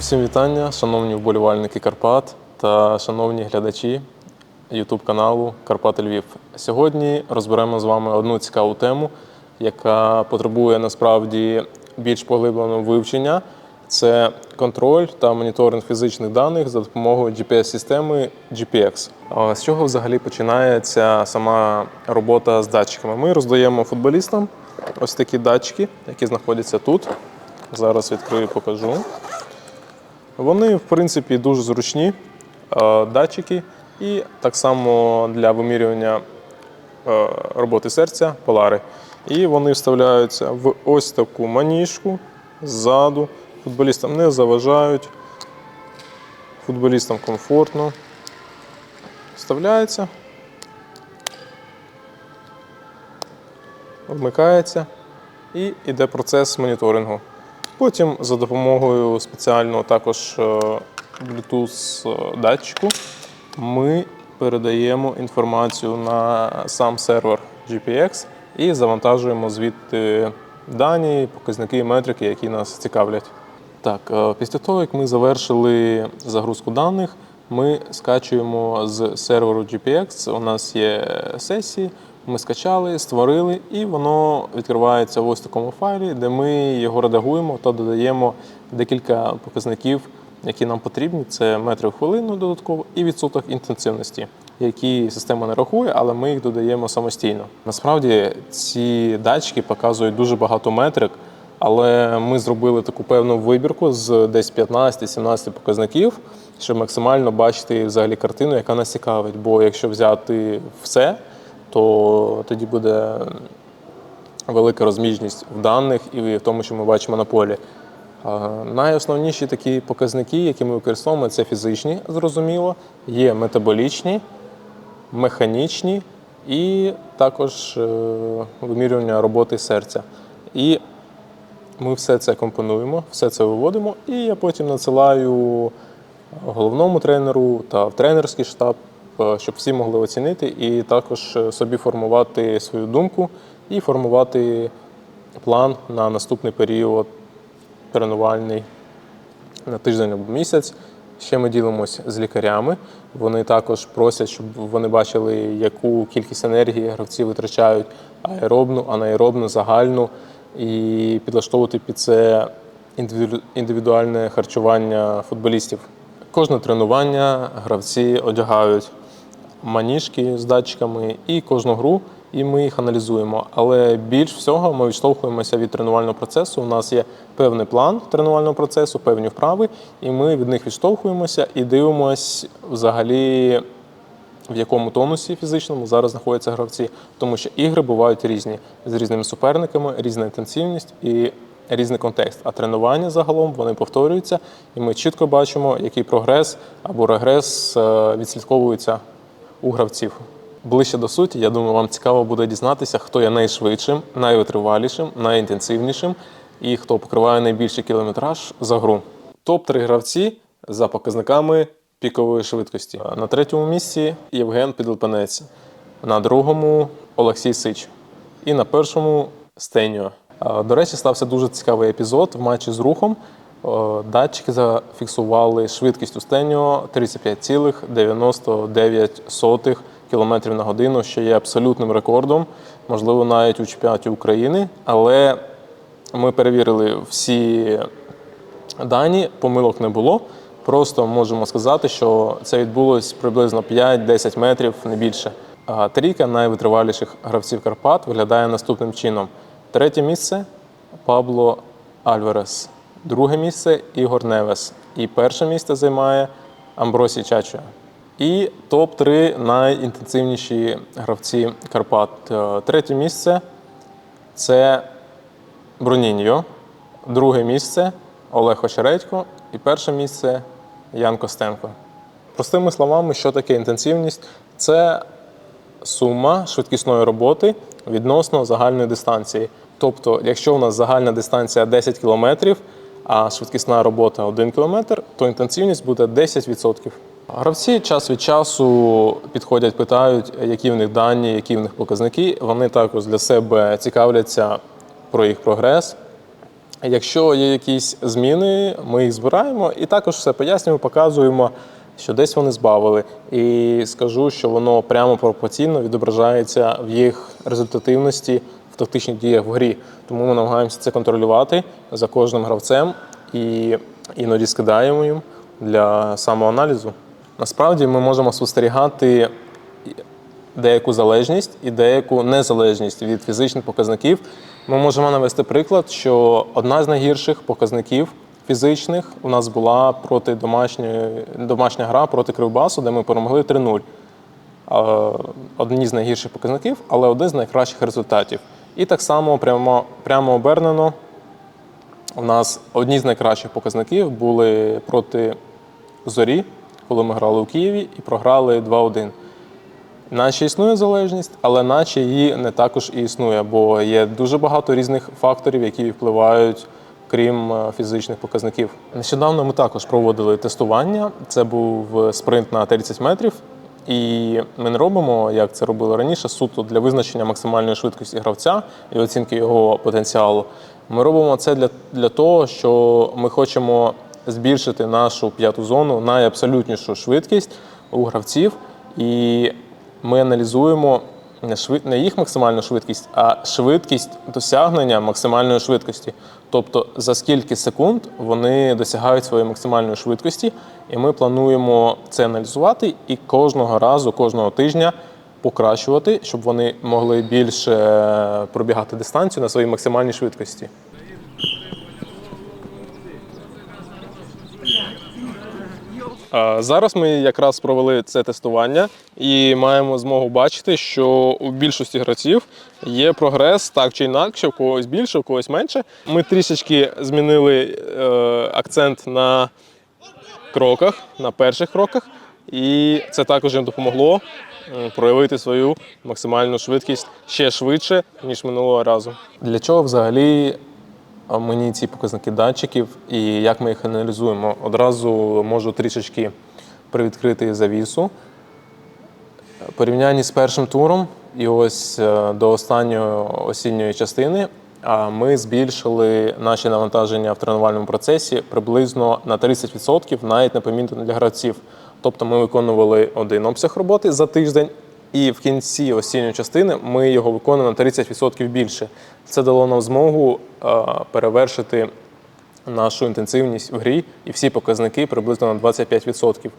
Усім вітання, шановні вболівальники Карпат та шановні глядачі YouTube каналу Карпати Львів. Сьогодні розберемо з вами одну цікаву тему, яка потребує насправді більш поглибленого вивчення. Це контроль та моніторинг фізичних даних за допомогою GPS-системи GPX. З чого взагалі починається сама робота з датчиками? Ми роздаємо футболістам ось такі датчики, які знаходяться тут. Зараз відкрию, покажу. Вони, в принципі, дуже зручні е, датчики, і так само для вимірювання е, роботи серця полари. І вони вставляються в ось таку маніжку ззаду. Футболістам не заважають, футболістам комфортно. Вставляється, вмикається і йде процес моніторингу. Потім за допомогою спеціального також е, Bluetooth датчику ми передаємо інформацію на сам сервер GPX і завантажуємо звідти дані, показники метрики, які нас цікавлять. Так, е, після того, як ми завершили загрузку даних, ми скачуємо з серверу GPX. У нас є сесії, ми скачали, створили, і воно відкривається в ось такому файлі, де ми його редагуємо та додаємо декілька показників, які нам потрібні. Це метри в хвилину додатково і відсоток інтенсивності, які система не рахує, але ми їх додаємо самостійно. Насправді ці датчики показують дуже багато метрик. Але ми зробили таку певну вибірку з десь 15-17 показників, щоб максимально бачити взагалі картину, яка нас цікавить. Бо якщо взяти все, то тоді буде велика розміжність в даних і в тому, що ми бачимо на полі. Найосновніші такі показники, які ми використовуємо, це фізичні, зрозуміло, є метаболічні, механічні і також е, вимірювання роботи серця. І ми все це компонуємо, все це виводимо, і я потім надсилаю головному тренеру та в тренерський штаб, щоб всі могли оцінити і також е, собі формувати свою думку і формувати план на наступний період тренувальний на тиждень або місяць. Ще ми ділимося з лікарями. Вони також просять, щоб вони бачили, яку кількість енергії гравці витрачають аеробну, анаеробну, загальну, і підлаштовувати під це індивідуальне харчування футболістів. Кожне тренування гравці одягають маніжки з датчиками і кожну гру, і ми їх аналізуємо. Але більш всього ми відштовхуємося від тренувального процесу. У нас є певний план тренувального процесу, певні вправи, і ми від них відштовхуємося і дивимося взагалі. В якому тонусі фізичному зараз знаходяться гравці, тому що ігри бувають різні з різними суперниками, різна інтенсивність і різний контекст. А тренування загалом вони повторюються, і ми чітко бачимо, який прогрес або регрес е, відслідковується у гравців. Ближче до суті, я думаю, вам цікаво буде дізнатися, хто є найшвидшим, найвитривалішим, найінтенсивнішим і хто покриває найбільший кілометраж за гру. Топ-3 гравці за показниками пікової швидкості. На третьому місці Євген Підлепенець, на другому Олексій Сич. І на першому Стеньо. До речі, стався дуже цікавий епізод в матчі з рухом. О, Датчики зафіксували швидкість у Стеньо 35,99 км на годину, що є абсолютним рекордом, можливо, навіть у чемпіонаті України. Але ми перевірили всі дані, помилок не було. Просто можемо сказати, що це відбулось приблизно 5-10 метрів, не більше. А Трійка найвитриваліших гравців Карпат виглядає наступним чином: третє місце Пабло Альварес, друге місце Ігор Невес. І перше місце займає Амбросій Чачо. І топ-3 найінтенсивніші гравці Карпат. Е, Третє місце це Бруніньо, друге місце Олег Очередько і перше місце Ян Костенко. Простими словами, що таке інтенсивність? Це сума швидкісної роботи відносно загальної дистанції. Тобто, якщо у нас загальна дистанція 10 км, а швидкісна робота 1 км, то інтенсивність буде 10%. Гравці час від часу підходять, питають, які в них дані, які в них показники. Вони також для себе цікавляться про їх прогрес. Якщо є якісь зміни, ми їх збираємо і також все пояснюємо, показуємо, що десь вони збавили. І скажу, що воно прямо пропорційно відображається в їх результативності тактичних діях в грі. Тому ми намагаємося це контролювати за кожним гравцем і іноді скидаємо їм для самоаналізу. Насправді ми можемо спостерігати деяку залежність і деяку незалежність від фізичних показників. Ми можемо навести приклад, що одна з найгірших показників фізичних у нас була проти домашньої домашня гра проти Кривбасу, де ми перемогли 3-0. Е, Одні з найгірших показників, але один з найкращих результатів. І так само прямо, прямо обернено. У нас одні з найкращих показників були проти зорі, коли ми грали у Києві і програли 2-1. Наче існує залежність, але наче її не також і існує, бо є дуже багато різних факторів, які впливають, крім е, фізичних показників. Нещодавно ми також проводили тестування. Це був е, спринт на 30 метрів. І ми не робимо, як це робили раніше, суто для визначення максимальної швидкості гравця і оцінки його потенціалу. Ми робимо це для, для того, що ми хочемо збільшити нашу п'яту зону найабсолютнішу швидкість у гравців. І ми аналізуємо не, швид... не їх максимальну швидкість, а швидкість досягнення максимальної швидкості. Тобто за скільки секунд вони досягають своєї максимальної швидкості, і ми плануємо це аналізувати і кожного разу, кожного тижня покращувати, щоб вони могли більше пробігати дистанцію на своїй максимальній швидкості. Зараз ми якраз провели це тестування і маємо змогу бачити, що у більшості гравців є прогрес так чи інакше, у когось більше, у когось менше. Ми трішечки змінили е, акцент на кроках, на перших кроках, і це також їм допомогло проявити свою максимальну швидкість ще швидше, ніж минулого разу. Для чого взагалі мені ці показники датчиків і як ми їх аналізуємо. Одразу можу трішечки привідкрити завісу. Порівнянні з першим туром і ось е, до останньої осінньої частини ми збільшили наші навантаження в тренувальному процесі приблизно на 30%, навіть непомітно для гравців. Тобто ми виконували один обсяг роботи за тиждень, і в кінці осінньої частини ми його виконуємо на 30% більше. Це дало нам змогу е, перевершити нашу інтенсивність в грі і всі показники приблизно на 25%,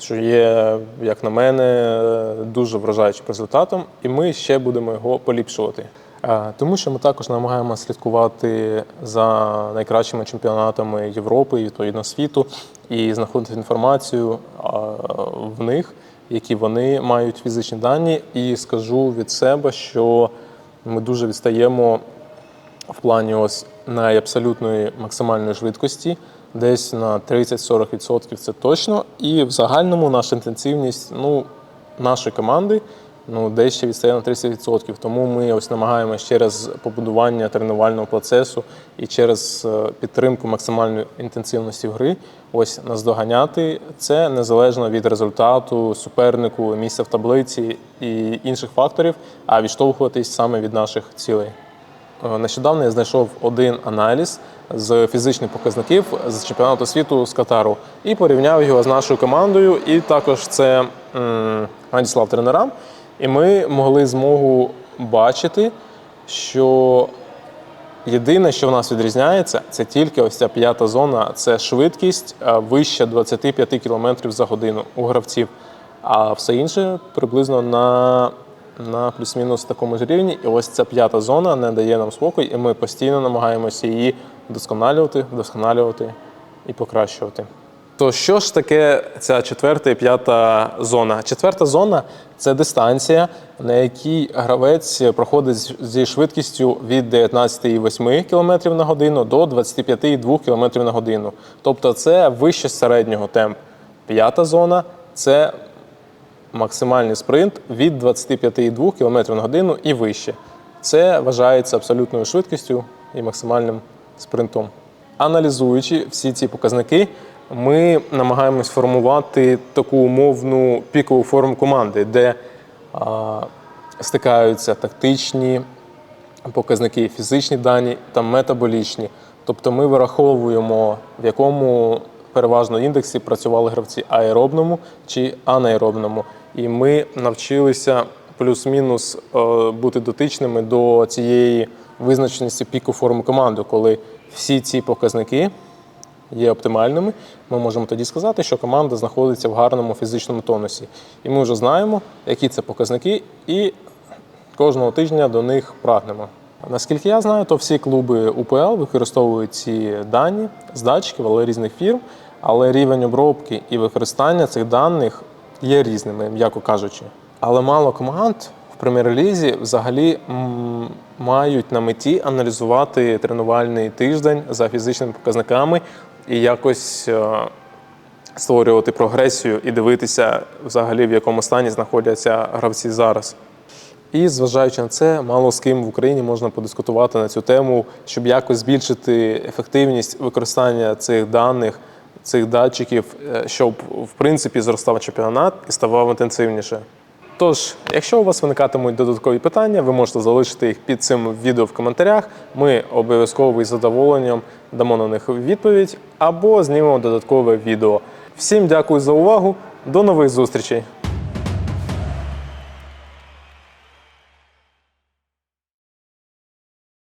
що є, як на мене, дуже вражаючим результатом, і ми ще будемо його поліпшувати. Е, Тому що ми також намагаємося слідкувати за найкращими чемпіонатами Європи і відповідно світу і знаходити інформацію е, в них, які вони мають фізичні дані. І скажу від себе, що ми дуже відстаємо в плані ось найабсолютної максимальної швидкості, десь на 30-40% це точно. І в загальному наша інтенсивність ну, нашої команди ну, дещо відстає на 30%. Тому ми ось намагаємося через побудування тренувального процесу і через е, підтримку максимальної інтенсивності гри ось наздоганяти це незалежно від результату, супернику, місця в таблиці і інших факторів, а відштовхуватись саме від наших цілей. Е, Нещодавно я знайшов один аналіз з фізичних показників з чемпіонату світу з Катару і порівняв його з нашою командою. І також це м, надіслав тренерам. І ми могли змогу бачити, що єдине, що в нас відрізняється, це тільки ось ця п'ята зона, це швидкість вище 25 км за годину у гравців. А все інше приблизно на, на плюс-мінус такому ж рівні. І ось ця п'ята зона не дає нам спокій, і ми постійно намагаємося її вдосконалювати, вдосконалювати і покращувати. То що ж таке ця четверта і п'ята зона? Четверта зона це дистанція, на якій гравець проходить зі швидкістю від 19,8 км на годину до 25,2 км на годину. Тобто це вище середнього темп. П'ята зона це максимальний спринт від 25,2 км на годину і вище. Це вважається абсолютною швидкістю і максимальним спринтом. Аналізуючи всі ці показники, ми намагаємось формувати таку умовну пікову форму команди, де а, стикаються тактичні показники, фізичні дані та метаболічні. Тобто ми вираховуємо, в якому переважно індексі працювали гравці аеробному чи анаеробному. І ми навчилися плюс-мінус е, бути дотичними до цієї визначеності піку форми команди, коли всі ці показники є оптимальними, ми можемо тоді сказати, що команда знаходиться в гарному фізичному тонусі. І ми вже знаємо, які це показники, і кожного тижня до них прагнемо. Наскільки я знаю, то всі клуби УПЛ використовують ці дані з датчиків, але різних фірм. Але рівень обробки і використання цих даних є різними, м'яко кажучи. Але мало команд в прем'єр-лізі взагалі мають на меті аналізувати тренувальний тиждень за фізичними показниками і якось е, створювати прогресію і дивитися взагалі в якому стані знаходяться гравці зараз. І зважаючи на це, мало з ким в Україні можна подискутувати на цю тему, щоб якось збільшити ефективність використання цих даних, цих датчиків, е, щоб в принципі зростав чемпіонат і ставав інтенсивніше. Тож, якщо у вас виникатимуть додаткові питання, ви можете залишити їх під цим відео в коментарях. Ми обов'язково із задоволенням дамо на них відповідь або знімемо додаткове відео. Всім дякую за увагу. До нових зустрічей!